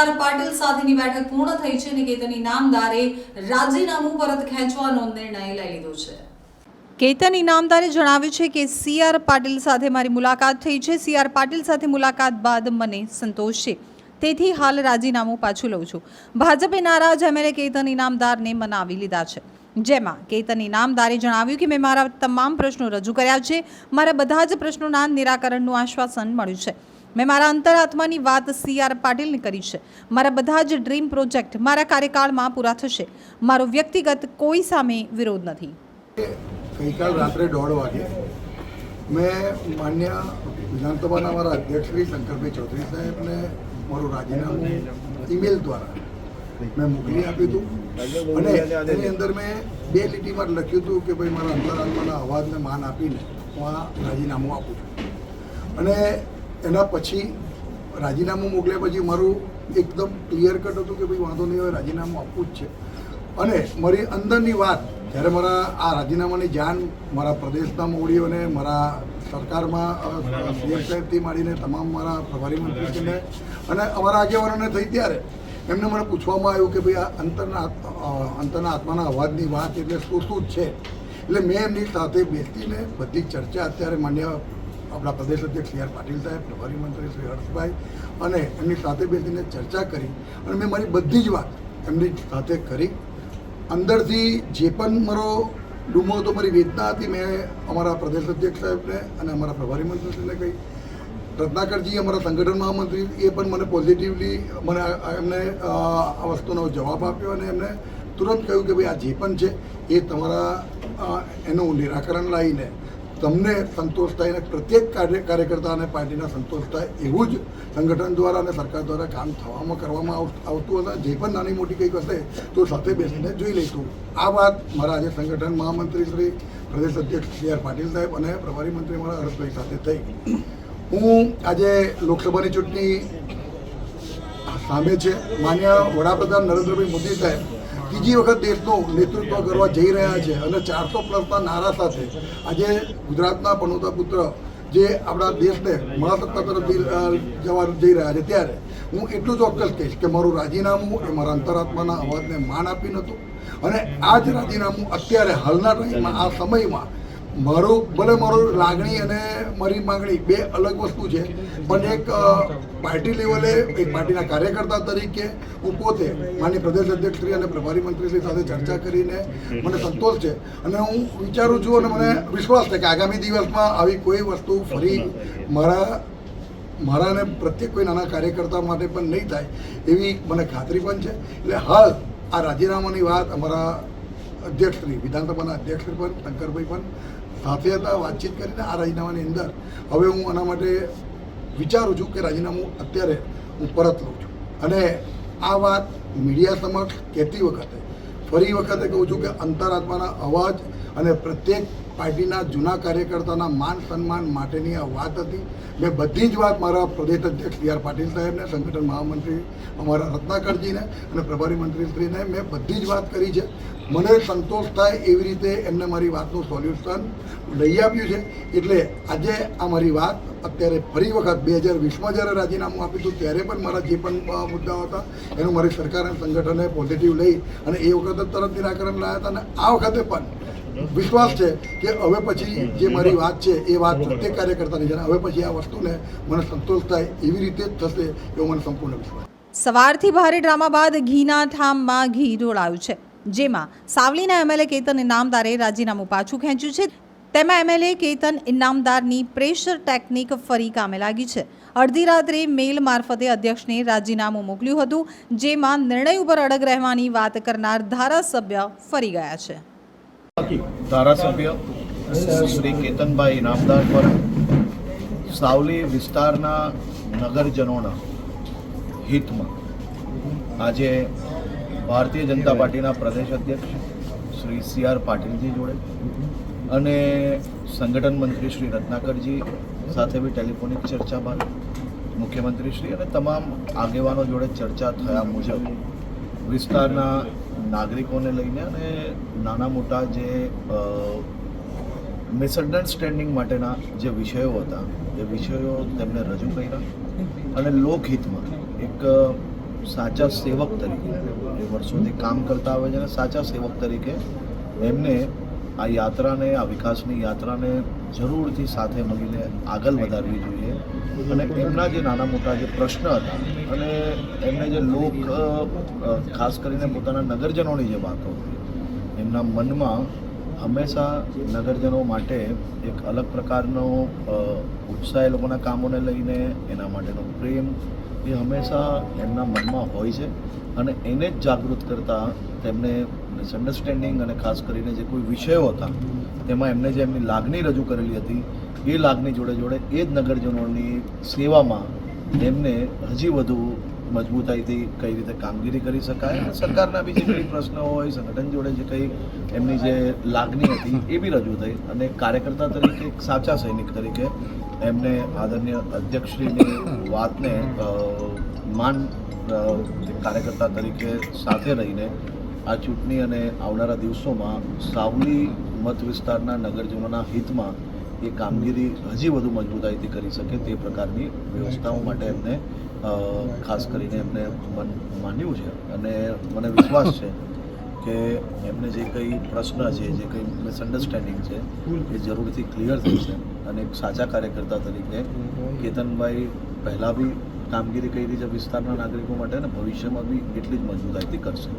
R Patil સાથેની બેઠક પૂર્ણ થઈ છે અને કેતન ઇનામદારે રાજીનામું પરત ખેંચવાનો નિર્ણય લઈ લીધો છે. કેતન ઇનામદારે જણાવ્યું છે કે સી આર પાટીલ સાથે મારી મુલાકાત થઈ છે. સી આર પાટીલ સાથે મુલાકાત બાદ મને સંતોષ છે. તેથી હાલ રાજીનામું પાછું લઉં છું. ભાજપે નારાજ એમએલએ કેતન ઇનામદારને મનાવી લીધા છે. જેમાં કેતન ઇનામદારે જણાવ્યું કે મેં મારા તમામ પ્રશ્નો રજૂ કર્યા છે. મારા બધા જ પ્રશ્નોના નિરાકરણનું આશ્વાસન મળ્યું છે. મેં મારા અંતરાત્માની વાત સી આર પાટીલને કરી છે. મારા બધા જ ડ્રીમ પ્રોજેક્ટ મારા કાર્યકાળમાં પૂરા થશે. મારો વ્યક્તિગત કોઈ સામે વિરોધ નથી. ગઈકાલ રાત્રે દોઢ વાગે મેં માન્ય વિધાનસભાના મારા અધ્યક્ષ શ્રી શંકરભાઈ ચૌધરી સાહેબને મારું રાજીનામું ઈમેલ દ્વારા મેં મોકલી આપ્યું હતું. અને તેની અંદર મેં બે લીટીમાં લખ્યું હતું કે ભાઈ મારા અંતરાત્માના અવાજને માન આપીને હું આ રાજીનામું આપું છું. અને એના પછી રાજીનામું મોકલ્યા પછી મારું એકદમ ક્લિયર કટ હતું કે ભાઈ વાંધો નહીં હવે રાજીનામું આપવું જ છે. અને મારી અંદરની વાત જ્યારે મારા આ રાજીનામાની જાણ મારા પ્રદેશના મોવડીઓને મારા સરકારમાં સીએમ સાહેબથી માંડીને તમામ મારા પ્રભારી મંત્રીશ્રીને અને અમારા આગેવાનોને થઈ ત્યારે એમને મને પૂછવામાં આવ્યું કે ભાઈ આ અંતરના અંતરના આત્માના અવાજની વાત એટલે શું શું છે? એટલે મેં એમની સાથે બેસીને બધી ચર્ચા અત્યારે માન્ય આપણા પ્રદેશ અધ્યક્ષ સી આર પાટીલ સાહેબ પ્રભારી મંત્રી શ્રી હર્ષભાઈ અને એમની સાથે બેસીને ચર્ચા કરી અને મેં મારી બધી જ વાત એમની સાથે કરી. અંદરથી જે પણ મારો ડૂમો હતો, મારી વેદના હતી, મેં અમારા પ્રદેશ અધ્યક્ષ સાહેબને અને અમારા પ્રભારી મંત્રીશ્રીને કહી. રત્નાકરજી, અમારા સંગઠન મહામંત્રી, એ પણ મને પોઝિટિવલી મને એમને આ વસ્તુનો જવાબ આપ્યો અને એમને તુરંત કહ્યું કે ભાઈ આ જે પણ છે, એ તમારા એનું નિરાકરણ લાવીને તમને સંતોષ થાય અને પ્રત્યેક કાર્ય, કાર્યકર્તા અને પાર્ટીના સંતોષ થાય એવું જ સંગઠન દ્વારા અને સરકાર દ્વારા કામ થવામાં કરવામાં આવતું હશે. જે પણ નાની મોટી કંઈક હશે તો સાથે બેસીને જોઈ લઈશું. આ વાત મારા આજે સંગઠન મહામંત્રી શ્રી પ્રદેશ અધ્યક્ષ સી આર પાટીલ સાહેબ અને પ્રભારી મંત્રી મારા હર્ષભાઈ સાથે થઈ. હું આજે લોકસભાની ચૂંટણી સામે છે. માન્ય વડાપ્રધાન નરેન્દ્રભાઈ મોદી સાહેબ ત્રીજી વખત દેશનું નેતૃત્વ કરવા જઈ રહ્યા છે અને ચારસો પ્લસના નારા સાથે આજે ગુજરાતના પનોતા પુત્ર જે આપણા દેશને મહાસત્તા તરફ જવા જઈ રહ્યા છે ત્યારે હું એટલું ચોક્કસ કહીશ કે મારું રાજીનામું એ મારા અંતરાત્માના અવાજને માન આપી નહોતું અને આ જ રાજીનામું અત્યારે હાલના ટાઈમમાં, આ સમયમાં મારું, ભલે મારું લાગણી અને મારી માંગણી બે અલગ વસ્તુ છે, પણ એક પાર્ટી લેવલે એક પાર્ટીના કાર્યકર્તા તરીકે હું પોતે માની પ્રદેશ અધ્યક્ષશ્રી અને પ્રભારી મંત્રીશ્રી સાથે ચર્ચા કરીને મને સંતોષ છે અને હું વિચારું છું અને મને વિશ્વાસ છે કે આગામી દિવસમાં આવી કોઈ વસ્તુ ફરી મારા મારા અને પ્રત્યેક કોઈ નાના કાર્યકર્તા માટે પણ નહીં થાય એવી મને ખાતરી પણ છે. એટલે હાલ આ રાજીનામાની વાત અમારા અધ્યક્ષશ્રી, વિધાનસભાના અધ્યક્ષશ્રી પણ, શંકરભાઈ પણ સાથે હતા, વાતચીત કરીને આ રાજીનામાની અંદર. હવે હું આના માટે વિચારું છું કે રાજીનામું અત્યારે હું પરત લઉં છું. અને આ વાત મીડિયા સમક્ષ કહેતી વખતે, ફરી વખતે કહું છું કે અંતરાત્માના અવાજ અને પ્રત્યેક પાર્ટીના જૂના કાર્યકર્તાના માન સન્માન માટેની આ વાત હતી. મેં બધી જ વાત મારા પ્રદેશ અધ્યક્ષ સી આર પાટીલ સાહેબને, સંગઠન મહામંત્રી અમારા રત્નાકરજીને અને પ્રભારી મંત્રીશ્રીને મેં બધી જ વાત કરી છે. મને સંતોષ થાય એવી રીતે એમને મારી વાતનું સોલ્યુશન લઈ આપ્યું છે. એટલે આજે આ મારી વાત અત્યારે ફરી વખત બે હજાર વીસમાં જ્યારે રાજીનામું આપ્યું હતું ત્યારે પણ મારા જે પણ મુદ્દાઓ હતા, એનું મારી સરકાર અને સંગઠને પોઝિટિવ લઈ અને એ વખતે તરત નિરાકરણ લાવ્યા હતા. અને આ વખતે પણ વિશ્વાસ છે કે હવે પછી જે મારી વાત છે, એ વાત પ્રત્યેક કાર્યકર્તાની છે હવે પછી આ વસ્તુને મને સંતોષ થાય એવી રીતે જ થશે એવો મને સંપૂર્ણ વિશ્વાસ સવારથી ભારે ડ્રામા બાદ ઘીના ઠામમાં ઘી ઢોળાયું છે. જેમાં સાવલીના એમએલએ કેતન ઇનામદારે રાજીનામું પાછું ખેંચ્યું છે. તેમાં એમએલએ કેતન ઇનામદારની પ્રેશર ટેકનિક ફરી કામે લાગી છે. અડધી રાત્રે મેલ મારફતે અધ્યક્ષને રાજીનામું મોકલ્યું હતું, જેમાં નિર્ણય ઉપર અડગ રહેવાની વાત કરનાર ધારાસભ્ય ફરી ગયા છે. ધારાસભ્ય શ્રી કેતનભાઈ ઇનામદાર પર સાવલી વિસ્તારના નગરજનોના હિતમાં આજે ભારતીય જનતા પાર્ટીના પ્રદેશ અધ્યક્ષ શ્રી સી આર પાટીલજી જોડે અને સંગઠન મંત્રી શ્રી રત્નાકરજી સાથે બી ટેલિફોનિક ચર્ચા બાદ મુખ્યમંત્રીશ્રી અને તમામ આગેવાનો જોડે ચર્ચા થયા મુજબ વિસ્તારના નાગરિકોને લઈને અને નાના મોટા જે મિસઅન્ડરસ્ટેન્ડિંગ માટેના જે વિષયો હતા, એ વિષયો તેમને રજૂ કર્યા અને લોકહિતમાં એક સાચા સેવક તરીકે એ વર્ષોથી કામ કરતા આવે છે અને સાચા સેવક તરીકે એમને આ યાત્રાને, આ વિકાસની યાત્રાને જરૂરથી સાથે મળીને આગળ વધારવી જોઈએ. અને એમના જે નાના મોટા જે પ્રશ્ન હતા અને એમને જે લોક ખાસ કરીને પોતાના નગરજનોની જે વાતો હતી, એમના મનમાં હંમેશા નગરજનો માટે એક અલગ પ્રકારનો ઉત્સાહ એ લોકોના કામોને લઈને, એના માટેનો પ્રેમ એ હંમેશા એમના મનમાં હોય છે અને એને જ જાગૃત કરતા તેમને મિસઅન્ડરસ્ટેન્ડિંગ અને ખાસ કરીને જે કોઈ વિષયો હતા, તેમાં એમને જે એમની લાગણી રજૂ કરેલી હતી, એ લાગણી જોડે જોડે એ જ નગરજનોની સેવામાં એમને હજી વધુ મજબૂતાઈથી કઈ રીતે કામગીરી કરી શકાય? અને સરકારના બી જે કંઈ પ્રશ્નો હોય, સંગઠન જોડે જે કંઈ એમની જે લાગણી હતી, એ બી રજૂ થઈ. અને કાર્યકર્તા તરીકે, એક સાચા સૈનિક તરીકે એમને આદરણીય અધ્યક્ષશ્રીની વાતને માન કાર્યકર્તા તરીકે સાથે રહીને આ ચૂંટણી અને આવનારા દિવસોમાં સાવલી મત વિસ્તારના નગરજનોના હિતમાં એ કામગીરી હજી વધુ મજબૂતાઈથી કરી શકે તે પ્રકારની વ્યવસ્થાઓ માટે એમને ખાસ કરીને એમને મન માન્યું છે. અને મને વિશ્વાસ છે કે એમને જે કંઈ પ્રશ્ન છે, જે કંઈ મિસઅન્ડરસ્ટેન્ડિંગ છે, એ જરૂરથી ક્લિયર થશે અને એક સાચા કાર્યકર્તા તરીકે કેતનભાઈ પહેલાં બી કામગીરી કરી છે વિસ્તારના નાગરિકો માટે અને ભવિષ્યમાં બી એટલી જ મજબૂતાઈથી કરશે.